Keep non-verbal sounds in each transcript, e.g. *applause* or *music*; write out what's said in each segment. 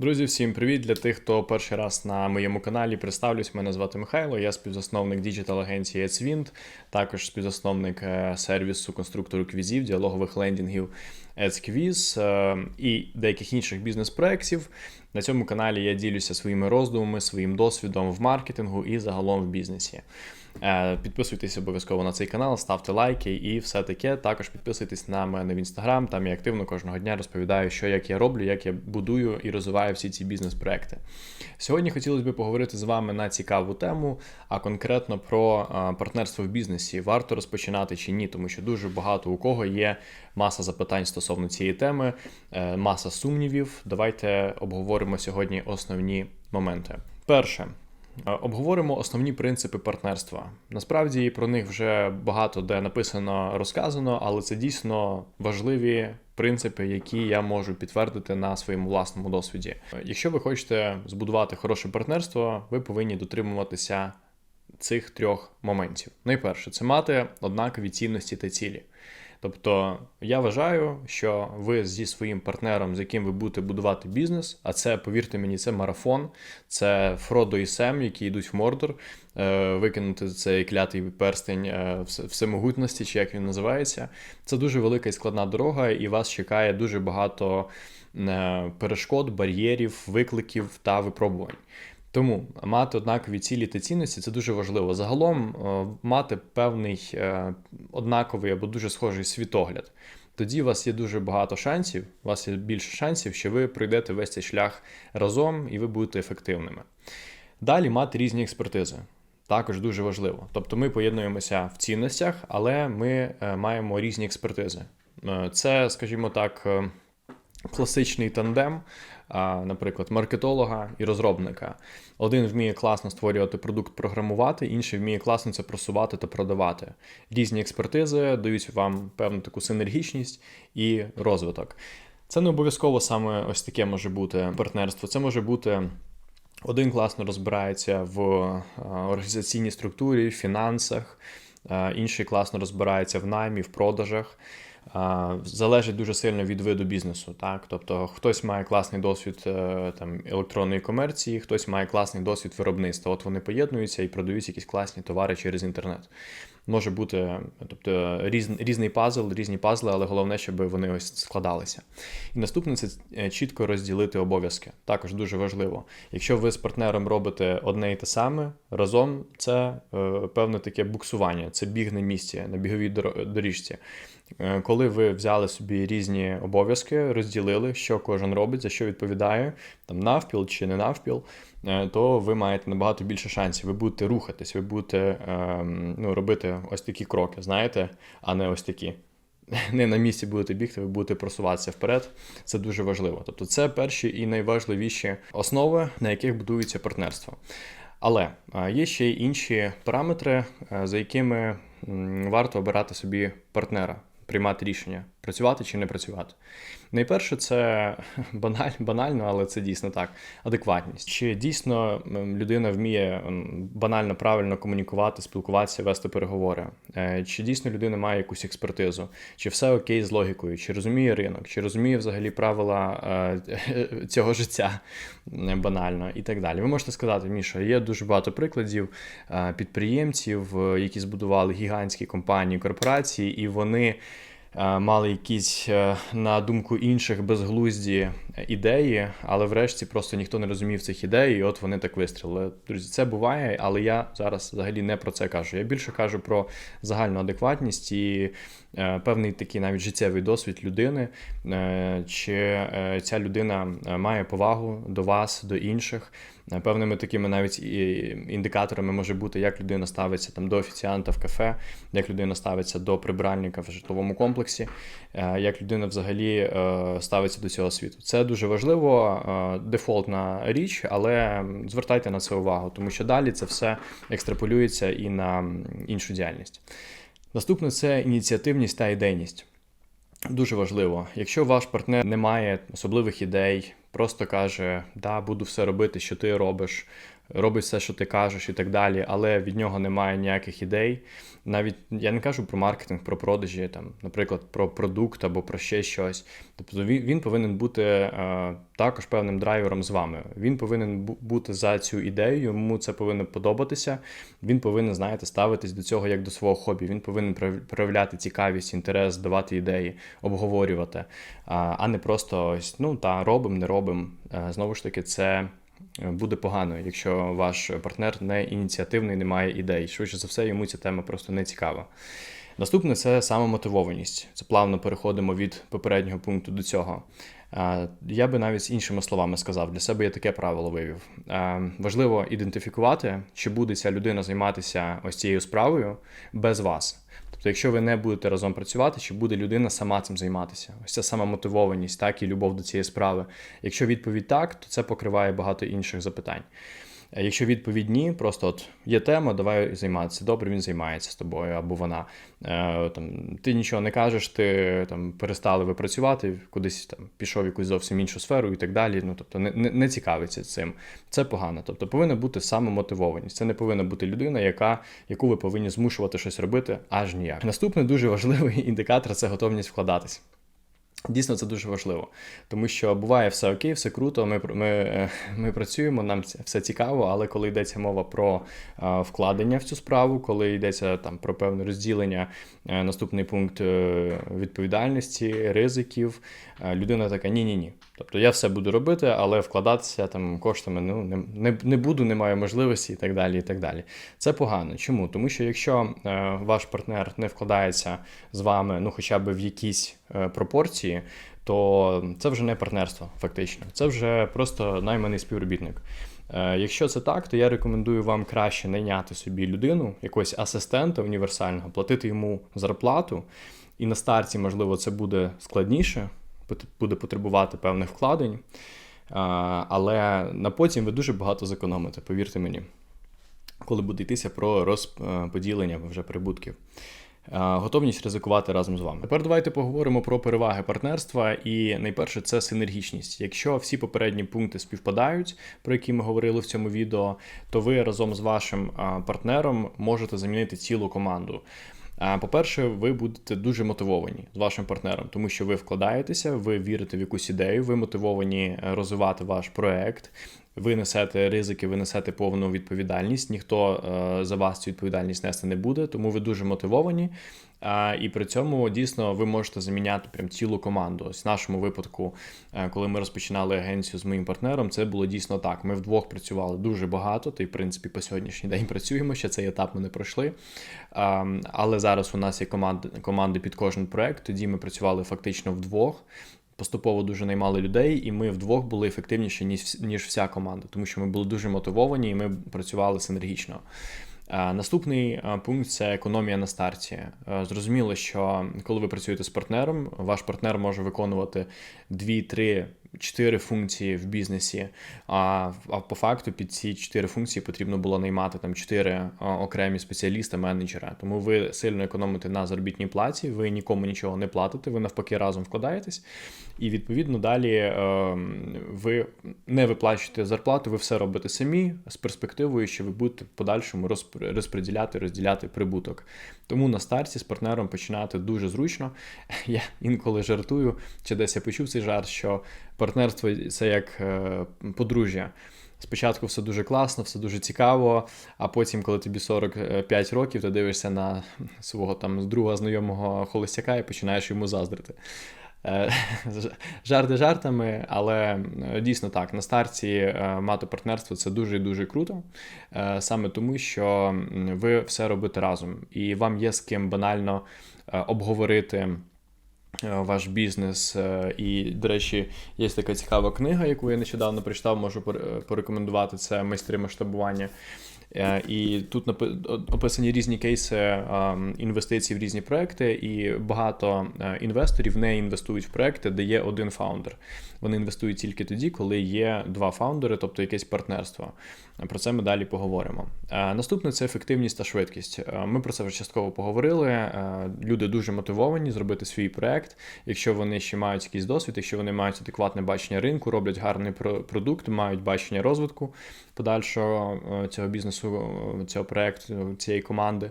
Друзі, всім привіт! Для тих, хто перший раз на моєму каналі представлюсь, мене звати Михайло. Я співзасновник діджитал-агенції AdsWind, також співзасновник е, сервісу конструктору квізів, діалогових лендінгів AdsQuiz е, і деяких інших бізнес-проєктів. На цьому каналі я ділюся своїми роздумами, своїм досвідом в маркетингу і загалом в бізнесі. Е, Підписуйтесь обов'язково на цей канал, ставте лайки і все таке. Також підписуйтесь на мене в інстаграм. Там я активно кожного дня розповідаю, що як я роблю, як я будую і розвиваю всі ці бізнес-проекти. Сьогодні хотілося б поговорити з вами на цікаву тему, а конкретно про е, партнерство в бізнесі. Варто розпочинати чи ні, тому що дуже багато у кого є маса запитань стосовно цієї теми, е, маса сумнівів. Давайте обговоримо сьогодні основні моменти. Перше. Е, Обговоримо основні принципи партнерства. Насправді про них вже багато де написано, розказано, але це дійсно важливі принципи, які я можу підтвердити на своєму власному досвіді. Е, Якщо ви хочете збудувати хороше партнерство, ви повинні дотримуватися цих трьох моментів. Найперше, це мати однакові цінності та цілі. Тобто я вважаю, що ви зі своїм партнером, з яким ви будете будувати бізнес, а це, повірте мені, це марафон, це Фродо і Сем, які йдуть в Мордор, е, викинути цей клятий перстень е, всемогутності, чи як він називається. Це дуже велика і складна дорога, і вас чекає дуже багато е, перешкод, бар'єрів, викликів та випробувань. Тому мати однакові цілі та цінності це дуже важливо. Загалом е, мати певний е, однаковий або дуже схожий світогляд. Тоді у вас є дуже багато шансів, у вас є більше шансів, що ви пройдете весь цей шлях разом і ви будете ефективними. Далі мати різні експертизи. Також дуже важливо. Тобто ми поєднуємося в цінностях, але ми е, маємо різні експертизи. Це, скажімо так, класичний тандем, наприклад, маркетолога і розробника. Один вміє класно створювати продукт, програмувати, інший вміє класно це просувати та продавати. Різні експертизи дають вам певну таку синергічність і розвиток. Це не обов'язково саме ось таке може бути партнерство. Це може бути. Один класно розбирається в е, організаційній структурі, фінансах, е, інший класно розбирається в наймі, в продажах. Залежить дуже сильно від виду бізнесу. Так? Тобто хтось має класний досвід е, там, електронної комерції, хтось має класний досвід виробництва. От вони поєднуються і продають якісь класні товари через інтернет. Може бути тобто, різ, різний пазл, різні пазли, але головне, щоб вони ось складалися. І наступне це е, чітко розділити обов'язки. Також дуже важливо. Якщо ви з партнером робите одне і те саме, разом це е, певне таке буксування, це біг на місці, на біговій доріжці. Е, Коли ви взяли собі різні обов'язки, розділили, що кожен робить, за що відповідає, там навпіл чи не навпіл, е, то ви маєте набагато більше шансів. Ви будете рухатись, ви будете ем, ну, робити ось такі кроки, знаєте, а не ось такі. *laughs* Не на місці будете бігти, ви будете просуватися вперед. Це дуже важливо. Тобто, це перші і найважливіші основи, на яких будується партнерство. Але е, є ще й інші параметри, за якими варто обирати собі партнера, приймати рішення, працювати чи не працювати. Найперше, це *laughs* баналь, банально, але це дійсно так. Адекватність. Чи дійсно людина вміє банально правильно комунікувати, спілкуватися, вести переговори? Е, Чи дійсно людина має якусь експертизу? Чи все окей з логікою? Чи розуміє ринок? Чи розуміє взагалі правила е, *laughs* цього життя е, банально і так далі? Ви можете сказати, Міша, є дуже багато прикладів підприємців, які збудували гігантські компанії, корпорації, і вони мали якісь, е, на думку інших, безглузді ідеї, але врешті просто ніхто не розумів цих ідей, і от вони так вистрілили. Друзі, це буває, але я зараз взагалі не про це кажу. Я більше кажу про загальну адекватність і е, певний такий навіть життєвий досвід людини, е, чи е, ця людина е, має повагу до вас, до інших. Е, Певними такими навіть індикаторами може бути, як людина ставиться там до офіціанта в кафе, як людина ставиться до прибиральника в житловому комплексі, е, як людина взагалі е, ставиться до цього світу. Це дуже важливо, е, дефолтна річ, але звертайте на це увагу, тому що далі це все екстраполюється і на іншу діяльність. Наступне це ініціативність та ідейність. Дуже важливо, якщо ваш партнер не має особливих ідей, просто каже, да, буду все робити, що ти робиш, робить все, що ти кажеш, і так далі, але від нього немає ніяких ідей. Навіть я не кажу про маркетинг, про продажі, там, наприклад, про продукт або про ще щось. Тобто він, повинен бути е, також певним драйвером з вами. Він повинен бути за цю ідею, йому це повинно подобатися. Він повинен, знаєте, ставитись до цього як до свого хобі. Він повинен прояв- проявляти цікавість, інтерес, давати ідеї, обговорювати, а, не просто ось, ну та робимо, не робимо. Е, Знову ж таки, це буде погано, якщо ваш партнер не ініціативний, не має ідей. Швидше за все, йому ця тема просто не цікава. Наступне це самомотивованість. Це плавно переходимо від попереднього пункту до цього. Я би навіть іншими словами сказав, для себе я таке правило вивів. Важливо ідентифікувати, чи буде ця людина займатися ось цією справою без вас. Тобто, якщо ви не будете разом працювати, чи буде людина сама цим займатися? Ось ця сама мотивованість, так і любов до цієї справи. Якщо відповідь так, то це покриває багато інших запитань. Е, Якщо відповідь ні, просто от є тема, давай займатися. Добре, він займається з тобою або вона. Е, там, ти нічого не кажеш, ти там перестали ви працювати, кудись там пішов в якусь зовсім іншу сферу і так далі. Ну тобто не, не, не цікавиться цим. Це погано. Тобто повинна бути самомотивованість. Це не повинна бути людина, яка, яку ви повинні змушувати щось робити аж ніяк. Наступний дуже важливий *laughs* індикатор це готовність вкладатись. Дійсно, це дуже важливо, тому що буває все окей, все круто. Ми ми, е, ми працюємо, нам все цікаво, але коли йдеться мова про е, вкладення в цю справу, коли йдеться там про певне розділення, е, наступний пункт відповідальності, ризиків, людина така: ні, ні. Тобто я все буду робити, але вкладатися там коштами ну не, не, не буду, не маю можливості і так далі. і так далі. Це погано. Чому? Тому що якщо е, ваш партнер не вкладається з вами, ну хоча б в якісь е, пропорції, то це вже не партнерство, фактично. Це вже просто найманий співробітник. Е, Якщо це так, то я рекомендую вам краще найняти собі людину, якогось асистента універсального, платити йому зарплату, і на старті, можливо, це буде складніше, буде потребувати певних вкладень. Але на потім ви дуже багато зекономите, повірте мені, коли буде йтися про розподілення вже прибутків. Готовність ризикувати разом з вами. Тепер давайте поговоримо про переваги партнерства. І найперше це синергічність. Якщо всі попередні пункти співпадають, про які ми говорили в цьому відео, то ви разом з вашим партнером можете замінити цілу команду. По-перше, ви будете дуже мотивовані з вашим партнером, тому що ви вкладаєтеся, ви вірите в якусь ідею, ви мотивовані е, розвивати ваш проект. Ви несете ризики, ви несете повну відповідальність. Ніхто е, за вас цю відповідальність нести не буде, тому ви дуже мотивовані. І при цьому дійсно ви можете заміняти прям цілу команду. Ось в нашому випадку, е, коли ми розпочинали агенцію з моїм партнером, це було дійсно так. Ми вдвох працювали дуже багато, та й в принципі по сьогоднішній день працюємо. Ще цей етап ми не пройшли. Але зараз у нас є команди, команди під кожен проект. Тоді ми працювали фактично вдвох. Поступово дуже наймали людей, і ми вдвох були ефективніші ніж ніж вся команда, тому що ми були дуже мотивовані і ми працювали синергічно. А, Наступний пункт це економія на старті. Зрозуміло, що коли ви працюєте з партнером, ваш партнер може виконувати 2, 3, 4 функції в бізнесі. А, по факту під ці 4 функції потрібно було наймати там 4 окремі спеціаліста, менеджера. Тому ви сильно економите на заробітній платі, ви нікому нічого не платите, ви навпаки разом вкладаєтесь. І відповідно далі е, ви не виплачуєте зарплату, ви все робите самі з перспективою, що ви будете в подальшому розп- розподіляти, розділяти прибуток. Тому на старті з партнером починати дуже зручно. *laughs* Я інколи жартую, чи десь я почув цей жарт, що партнерство це як е, подружжя. Спочатку все дуже класно, все дуже цікаво, а потім, коли тобі 45 років, ти дивишся на свого там друга знайомого холостяка і починаєш йому заздрити. Е, *laughs* Жарти жартами, але е, дійсно так, на старті е, мати партнерство це дуже і дуже круто, саме тому, що ви все робите разом, і вам є з ким банально обговорити. Ваш бізнес. І, до речі, є така цікава книга, яку я нещодавно прочитав, можу порекомендувати. Це майстри масштабування. Е, І тут описані різні кейси інвестицій в різні проекти, і багато е, інвесторів не інвестують в проекти, де є один фаундер. Вони інвестують тільки тоді, коли є два фаундери, тобто якесь партнерство. Про це ми далі поговоримо. Е, Наступне це ефективність та швидкість. Ми про це вже частково поговорили. Люди дуже мотивовані зробити свій проект, якщо вони ще мають якийсь досвід, якщо вони мають адекватне бачення ринку, роблять гарний про- продукт, мають бачення розвитку подальшого цього бізнесу, е, цього проекту, цієї команди,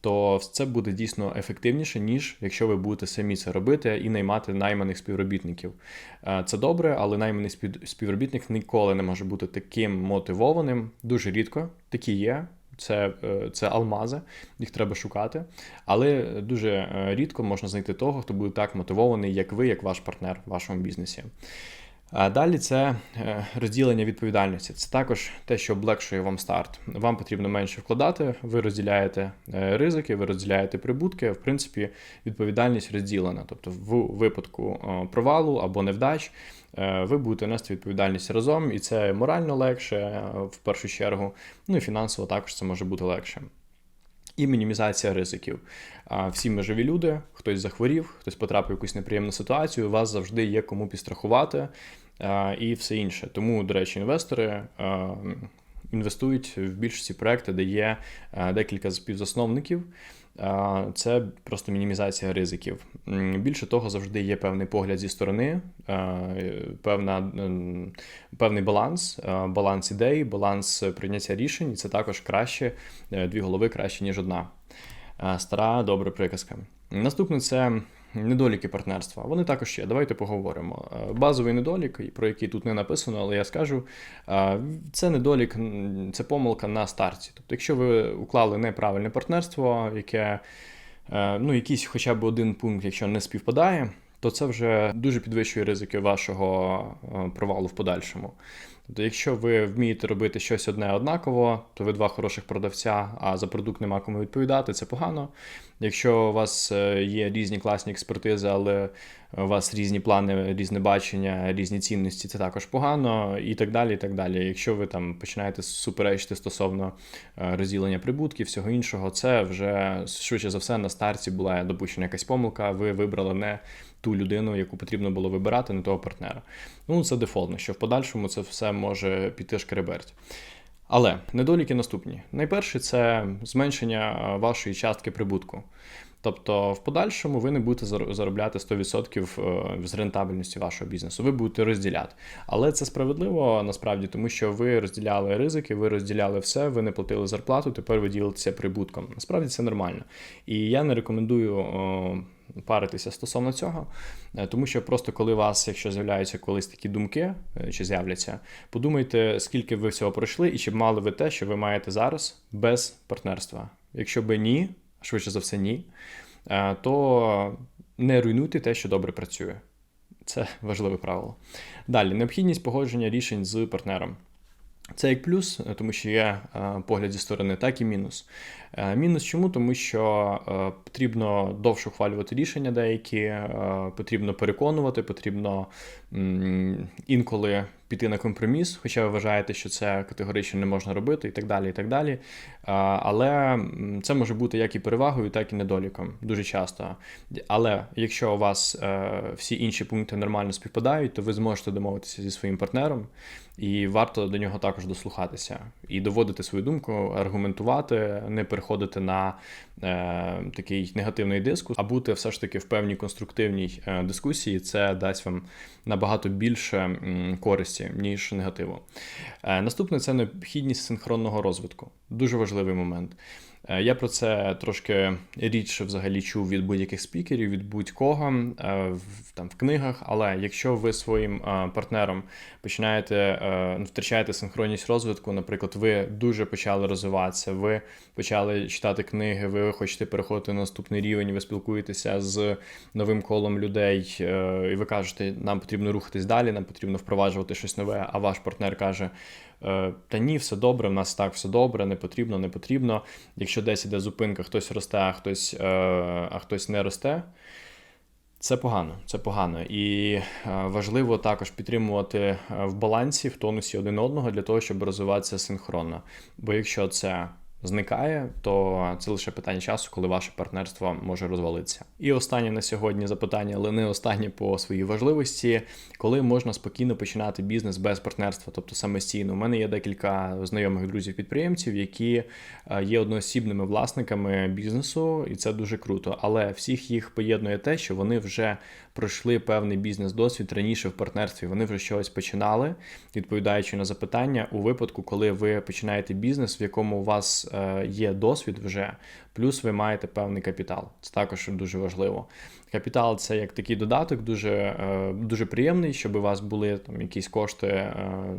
то це буде дійсно ефективніше, ніж якщо ви будете самі це робити і наймати найманих співробітників. Е, Це добре, але найманий спів- співробітник ніколи не може бути таким мотивованим. Дуже рідко такі є. Це, е, це алмази, їх треба шукати. Але дуже рідко можна знайти того, хто буде так мотивований, як ви, як ваш партнер в вашому бізнесі. А далі це е, розділення відповідальності. Це також те, що облегшує вам старт. Вам потрібно менше вкладати, ви розділяєте е, ризики, ви розділяєте прибутки. В принципі, відповідальність розділена. Тобто, в випадку е, провалу або невдач ви будете нести відповідальність разом, і це морально легше в першу чергу. Ну і фінансово також це може бути легше. І мінімізація ризиків. Всі ми живі люди, хтось захворів, хтось потрапив в якусь неприємну ситуацію. У вас завжди є кому підстрахувати і все інше. Тому, до речі, інвестори інвестують в більшості проекти, де є декілька співзасновників. Це просто мінімізація ризиків. Більше того, завжди є певний погляд зі сторони, певна, певний баланс, баланс ідей, баланс прийняття рішень. І це також краще, е, дві голови краще, ніж одна. Стара добра приказка. Наступне це недоліки партнерства. Вони також є. Давайте поговоримо. Е, Базовий недолік, про який тут не написано, але я скажу. е, Це недолік, це помилка на старті. Тобто, якщо ви уклали неправильне партнерство, яке е, ну, якийсь хоча б один пункт, якщо не співпадає, то це вже дуже підвищує ризики вашого провалу в подальшому. Тобто, якщо ви вмієте робити щось одне однаково, то ви два хороших продавця, а за продукт нема кому відповідати, це погано. Якщо у вас е, є різні класні експертизи, але у вас різні плани, різне бачення, різні цінності, це також погано, і так далі. і так далі. Якщо ви там починаєте суперечити стосовно е, розділення прибутків, всього іншого, це вже швидше за все на старті була допущена якась помилка. Ви вибрали не ту людину, яку потрібно було вибирати, не того партнера. Ну, це дефолтно, що в подальшому це все може піти шкереберть. Але недоліки наступні. Найперше це зменшення е, вашої частки прибутку. Тобто, в подальшому ви не будете заробляти 100% е, з рентабельності вашого бізнесу. Ви будете розділяти. Але це справедливо насправді, тому що ви розділяли ризики, ви розділяли все, ви не платили зарплату, тепер ви ділитеся прибутком. Насправді це нормально. І я не рекомендую. Паритися стосовно цього, е, тому що просто коли у вас, якщо з'являються колись такі думки, е, чи з'являться, подумайте, скільки ви всього пройшли, і чи б мали ви те, що ви маєте зараз без партнерства. Якщо би ні, швидше за все, ні, е, то не руйнуйте те, що добре працює. Це важливе правило. Далі, необхідність погодження рішень з партнером. Це як плюс, е, тому що є е, погляд зі сторони, так і мінус. Е, Мінус чому? Тому що потрібно довше ухвалювати рішення деякі, потрібно переконувати, потрібно інколи піти на компроміс, хоча ви вважаєте, що це категорично не можна робити, і так далі. і так далі. Але це може бути як і перевагою, так і недоліком, дуже часто. Але якщо у вас е, всі інші пункти нормально співпадають, то ви зможете домовитися зі своїм партнером, і варто до нього також дослухатися і доводити свою думку, аргументувати, не переходити на е, такий негативний дискус, а бути все ж таки в певній конструктивній е, дискусії. Це дасть вам набагато більше м, користі, ніж негативу. Е, наступне це необхідність синхронного розвитку. Дуже важливий момент. Е, Я про це трошки рідше взагалі чув від будь-яких спікерів, від будь-кого е, в, там, в книгах. Але якщо ви своїм е, партнером починаєте ну, втрачаєте синхронність розвитку, наприклад, ви дуже почали розвиватися, ви почали читати книги, ви хочете переходити на наступний рівень, ви спілкуєтеся з новим колом людей, і ви кажете, нам потрібно рухатись далі, нам потрібно впроваджувати щось нове, а ваш партнер каже. «Е, Та ні, все добре, в нас так все добре, не потрібно, не потрібно. Якщо десь іде зупинка, хтось росте, а хтось, е, а хтось не росте, Це погано, це погано. І е, важливо також підтримувати в балансі, в тонусі один одного для того, щоб розвиватися синхронно. Бо якщо це зникає, то це лише питання часу, коли ваше партнерство може розвалитися. І останнє на сьогодні запитання, але не останнє по своїй важливості, коли можна спокійно починати бізнес без партнерства, тобто самостійно. У мене є декілька знайомих друзів-підприємців, які е, є одноосібними власниками бізнесу, і це дуже круто. Але всіх їх поєднує те, що вони вже пройшли певний бізнес-досвід раніше в партнерстві. Вони вже щось починали, відповідаючи на запитання у випадку, коли ви починаєте бізнес, в якому у вас е, є досвід вже, плюс ви маєте певний капітал. Це також дуже важливо. Капітал це як такий додаток, дуже е, дуже приємний, щоб у вас були там якісь кошти е,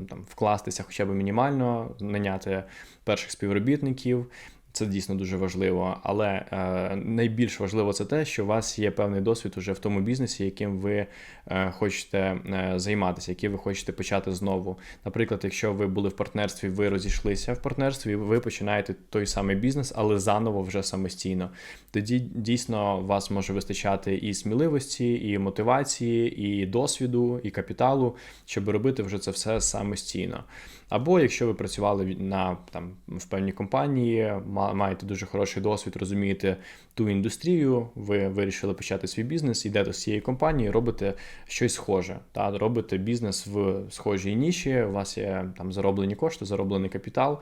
там вкластися, хоча б мінімально, наняти перших співробітників. Це дійсно дуже важливо, але е, найбільш важливо це те, що у вас є певний досвід уже в тому бізнесі, яким ви е, хочете е, займатися, який ви хочете почати знову. Наприклад, якщо ви були в партнерстві, ви розійшлися в партнерстві, ви починаєте той самий бізнес, але заново вже самостійно. Тоді дійсно вас може вистачати і сміливості, і мотивації, і досвіду, і капіталу, щоб робити вже це все самостійно. Або якщо ви працювали на там в певній компанії, маєте дуже хороший досвід, розумієте ту індустрію, ви вирішили почати свій бізнес, йдете з цієї компанії, робите щось схоже. Та робите бізнес в схожій ніші. У вас є там зароблені кошти, зароблений капітал,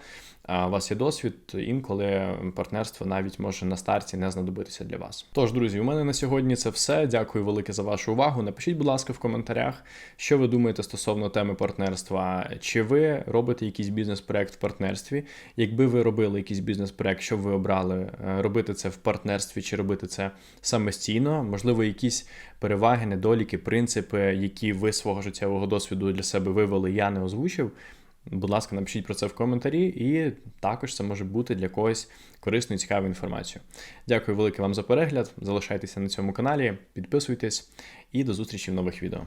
у вас є досвід. Інколи партнерство навіть може на старті не знадобитися для вас. Тож, друзі, у мене на сьогодні це все. Дякую велике за вашу увагу. Напишіть, будь ласка, в коментарях, що ви думаєте стосовно теми партнерства. Чи ви робите якийсь бізнес-проект в партнерстві? Якби ви робили якийсь бізнес-проект, що ви обрали е, робити це в партнерстві чи робити це самостійно? Можливо, якісь переваги, недоліки, принципи, які ви свого життєвого досвіду для себе вивели, я не озвучив. Будь ласка, напишіть про це в коментарі, і також це може бути для когось корисною цікавою інформацією. Дякую велике вам за перегляд. Залишайтеся на цьому каналі, підписуйтесь і до зустрічі в нових відео.